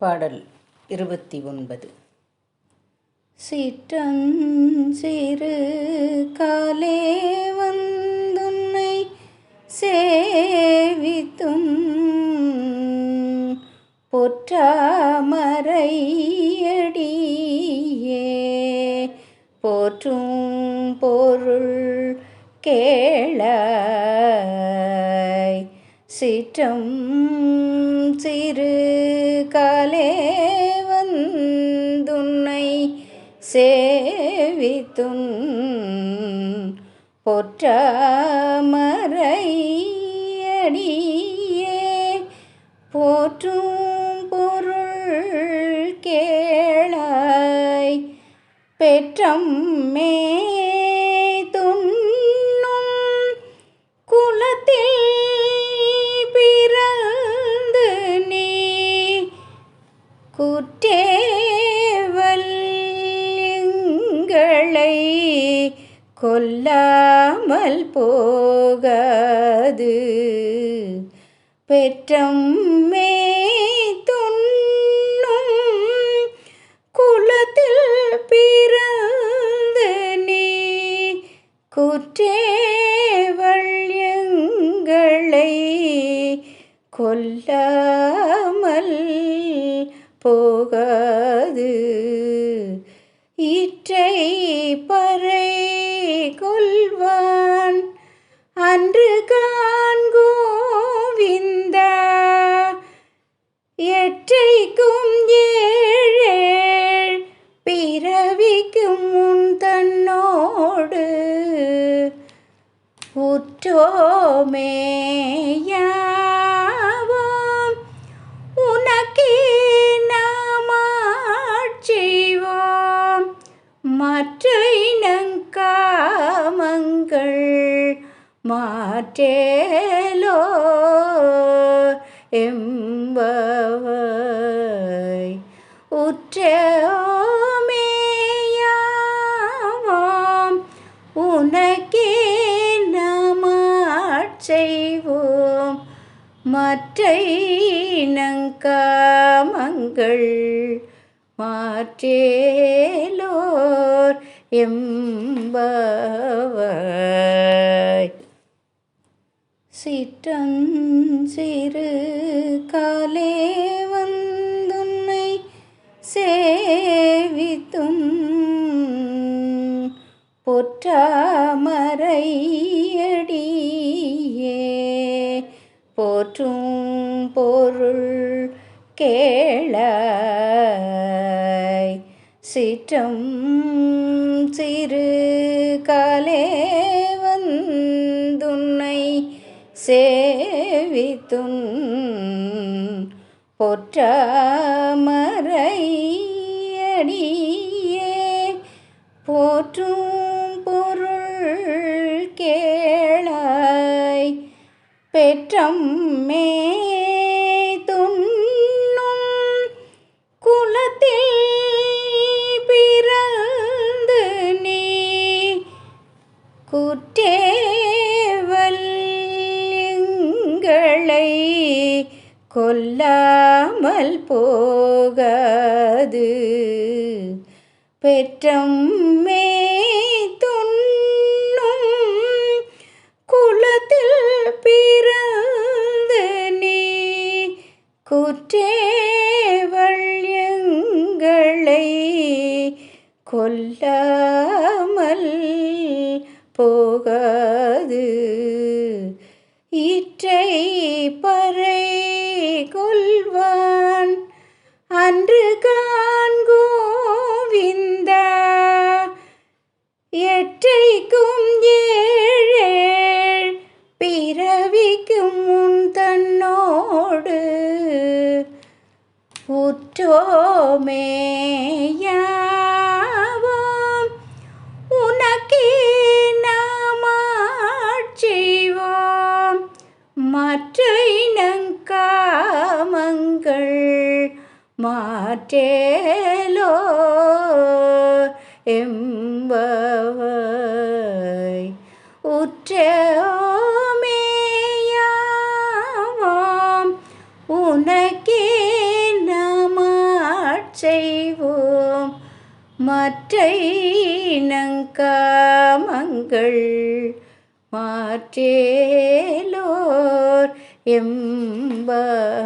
பாடல் இருபத்தி ஒன்பது. சிற்றஞ்சிறு காலே வந்துன்னை சேவித்தும் பொற்றாமரையடியே போற்றும் பொருள் கேளாய் சிற்றம் சிறு காலே வந்துன்னை சேவித்துன் பொற்றமரையடியே போற்றும் பொருள் கேளாய் பெற்றம்மே குற்றேவல் எங்களை கொல்லாமல் போகாது. பெற்றம்மே துண்ணும் குலத்தில் பிறந்து நீ குற்றேவள் எங்களை கொல்லாமல் போகாது. இற்றை பறை கொள்வான். அன்று காண்கோவிந்தா. எற்றைக்கும் ஏழேழ் பிறவிக்கும் முன் தன்னோடு. உற்றோமேயா மற்ற நங்காமங்கள் மாற்றேலோ எம்பவை உற்றோமேயாவோம் உனக்கே நாமாட்செய்வோம் மற்றை நங்காமங்கள் மாற்றேலோர் எம்பவாய் சிற்றஞ்சிறு காலே வந்துன்னை சேவித்தும் பொற்றாமரையடியே. போற்றும் பொருள் கே சிற்றம் சிறு காலே வந்துன்னை சேவித்துன் பொற்றாமரையடியே போற்றும் பொருள் கேளாய் பெற்றம்மே இல்லாமல் போகாது. பெற்றம்மே துண்ணும் குலத்தில் பிறந்த நீ குற்றேவள்யங்களை கொல்லாமல் போகாது. இற்றை பறை கொள்வான். அன்று காண்கோவிந்தா எற்றைக்கும் ஏழேழ் பிறவிக்கும் முன் தன்னோடு உற்றோமேயா மாற்றேலோ? எம்பவை உற்றோமேயாவோம் உனக்கே நாமாட்சி செய்வோம். மற்றை நங்காமங்கள் மாற்றேலோர் எம்பவர்